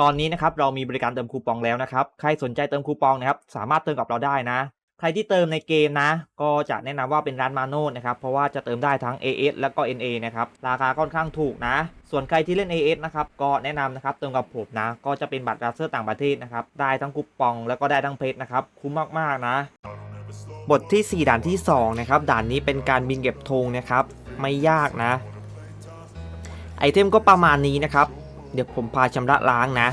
ตอนนี้นะครับเรามีบริการเติมคูปองแล้วนะครับ ใครสนใจเติมคูปองนะครับสามารถเติมกับเราได้นะ ใครที่เติมในเกมนะ ก็จะแนะนำว่าเป็นร้านมาโน่นะครับ เพราะว่าจะเติมได้ทั้ง AS แล้วก็ NA นะครับ ราคาค่อนข้างถูกนะ ส่วนใครที่เล่น AS นะครับ ก็แนะนำนะครับเติมกับผมนะ ก็จะเป็นบัตรราเซอร์ต่างประเทศนะครับ ได้ทั้งคูปองแล้วก็ได้ทั้งเพชรนะครับ คุ้มมากๆนะ บทที่ 4 ด่านที่2นะครับ ด่านนี้เป็นการบินเก็บธงนะครับ ไม่ยากนะ ไอเทมก็ประมาณนี้นะครับ เดี๋ยวผมพาชำระล้างนะ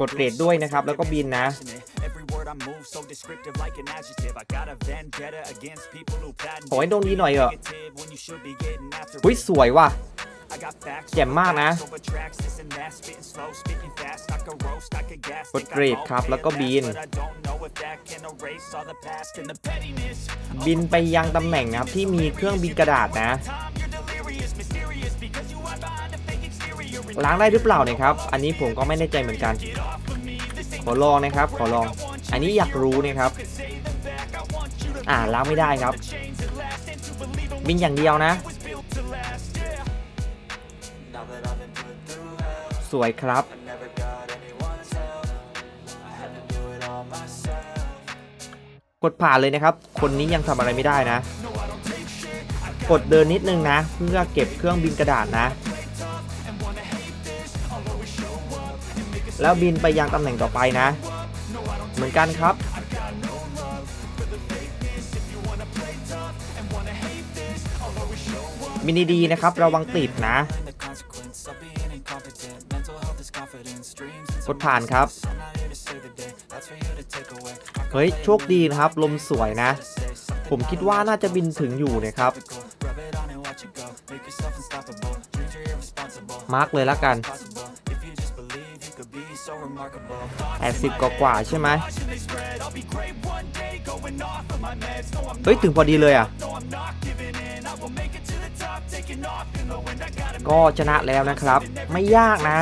กดเรทด้วยนะครับ แล้วก็บินนะ Every word I move so descriptive like an adjective. I got a vendetta against people who patent ขอให้โดนดีหน่อยเหรอ negative when you should be getting after อุ้ย it. สวยว่ะ I got facts แจ่มมากนะ over tracks, this and that, spitting slow, spitting fast. I could roast, I could gas. กด think เร I'm ทครับแล้วก็ okay บิ at น that, but I don't know if that can erase all the past and the pettiness. บินไปยังตำแหน่งนะครับที่มีเครื่องบินกระดาษนะ Time you're delirious, mysterious because you hide behind a fake exterior. And ล้างได้หรือเปล่าเนี่ยครับ อันนี้ผมก็ไม่แน่ใจเหมือนกัน ขอลองนะครับ ขอลอง อันนี้อยากรู้นะครับ อ่าล้างไม่ได้ครับ บินอย่างเดียวนะ สวยครับกดผ่านเลยนะครับ คนนี้ยังทำอะไรไม่ได้นะ กดเดินนิดนึงนะ เพื่อเก็บเครื่องบินกระดาษนะ แล้วบินไปยังตำแหน่งต่อไปนะ เหมือนกันครับ มินิดีนะครับ ระวังติดนะ กดผ่านครับ เฮ้ย โชคดีนะครับ ลมสวยนะ ผมคิดว่าน่าจะบินถึงอยู่นะครับ มาร์กเลยละกัน80ดสิบกว่าใช่ไหมเฮ้ย ถึงพอดีเลยอะ ก็ชนะแล้วนะครับ ไม่ยากนะ